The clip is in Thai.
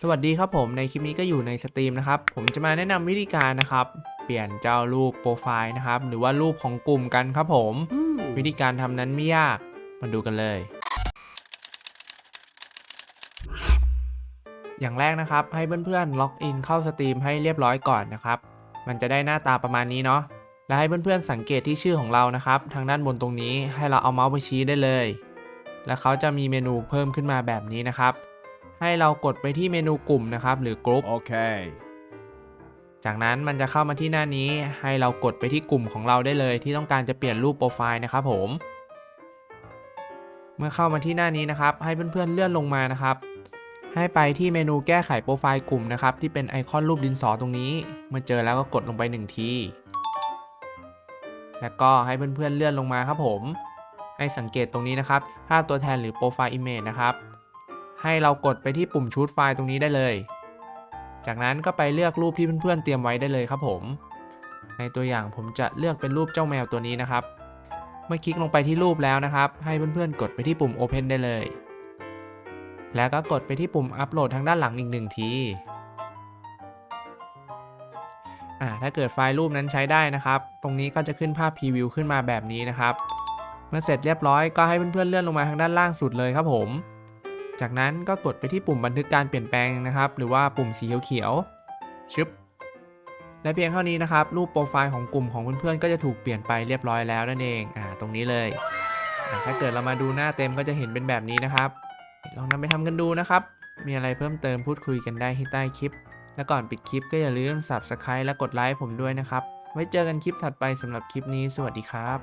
สวัสดีครับผมในคลิปนี้ก็อยู่ในสตรีมนะครับ ผมจะมาแนะนำวิธีการนะครับ เปลี่ยนเจ้ารูปโปรไฟล์นะครับ หรือว่ารูปของกลุ่มกันครับผม วิธีการทำนั้นไม่ยาก มาดูกันเลย อย่างแรกนะครับ ให้เพื่อนๆล็อกอินเข้าสตรีมให้เรียบร้อยก่อนนะครับ มันจะได้หน้าตาประมาณนี้เนาะและให้เพื่อนๆสังเกตที่ชื่อของเรานะครับ ทางด้านบนตรงนี้ให้เราเอาเมาส์ไปชี้ได้เลย แล้วเขาจะมีเมนูเพิ่มขึ้นมาแบบนี้นะครับ ให้เรากดไปที่เมนูกลุ่มนะครับหรือกรุ๊ป Okay. จากนั้นมันจะเข้ามาที่หน้านี้ให้เรากดไปที่กลุ่มของเราได้เลยที่ต้องการจะเปลี่ยนรูปโปรไฟล์นะครับผม เมื่อเข้ามาที่หน้านี้นะครับ ให้เพื่อนๆเลื่อนลงมานะครับ ให้ไปที่เมนูแก้ไขโปรไฟล์กลุ่มนะครับที่เป็นไอคอนรูปดินสอตรงนี้ เมื่อเจอแล้วก็กดลงไปหนึ่งทีแล้วก็ให้เพื่อนๆเลื่อนลงมาครับผม ให้สังเกตตรงนี้นะครับภาพตัวแทนหรือโปรไฟล์อิมเมจนะครับ ให้เรากดไปที่ปุ่มชูดไฟล์ตรงนี้ได้เลย จากนั้นก็ไปเลือกรูปที่เพื่อนๆเตรียมไว้ได้เลยครับผม ในตัวอย่างผมจะเลือกเป็นรูปเจ้าแมวตัวนี้นะครับ เมื่อคลิกลงไปที่รูปแล้วนะครับ ให้เพื่อนๆกดไปที่ปุ่ม Open ได้เลย แล้วก็กดไปที่ปุ่มอัปโหลดทางด้านหลังอีกหนึ่งทีอ่าถ้าเกิดไฟล์รูปนั้นใช้ได้นะครับ ตรงนี้ก็จะขึ้นภาพพรีวิวขึ้นมาแบบนี้นะครับ เมื่อเสร็จเรียบร้อยก็ให้เพื่อนๆเลื่อนลงมาทางด้านล่างสุดเลยครับผม จากนั้นก็กดไปที่ปุ่มบันทึกการเปลี่ยนแปลงนะครับ หรือว่าปุ่มสีเขียวๆชึบและเพียงเท่านี้นะครับ รูปโปรไฟล์ของกลุ่มของเพื่อนๆก็จะถูกเปลี่ยนไปเรียบร้อยแล้วนั่นเองอ่าตรงนี้เลย ถ้าเกิดเรามาดูหน้าเต็มก็จะเห็นเป็นแบบนี้นะครับ ลองนำไปทำกันดูนะครับ มีอะไรเพิ่มเติมพูดคุยกันได้ที่ใต้คลิป และก่อนปิดคลิปก็อย่าลืม subscribe และกดไลค์ผมด้วยนะครับ ไว้เจอกันคลิปถัดไปสำหรับคลิปนี้ สวัสดีครับ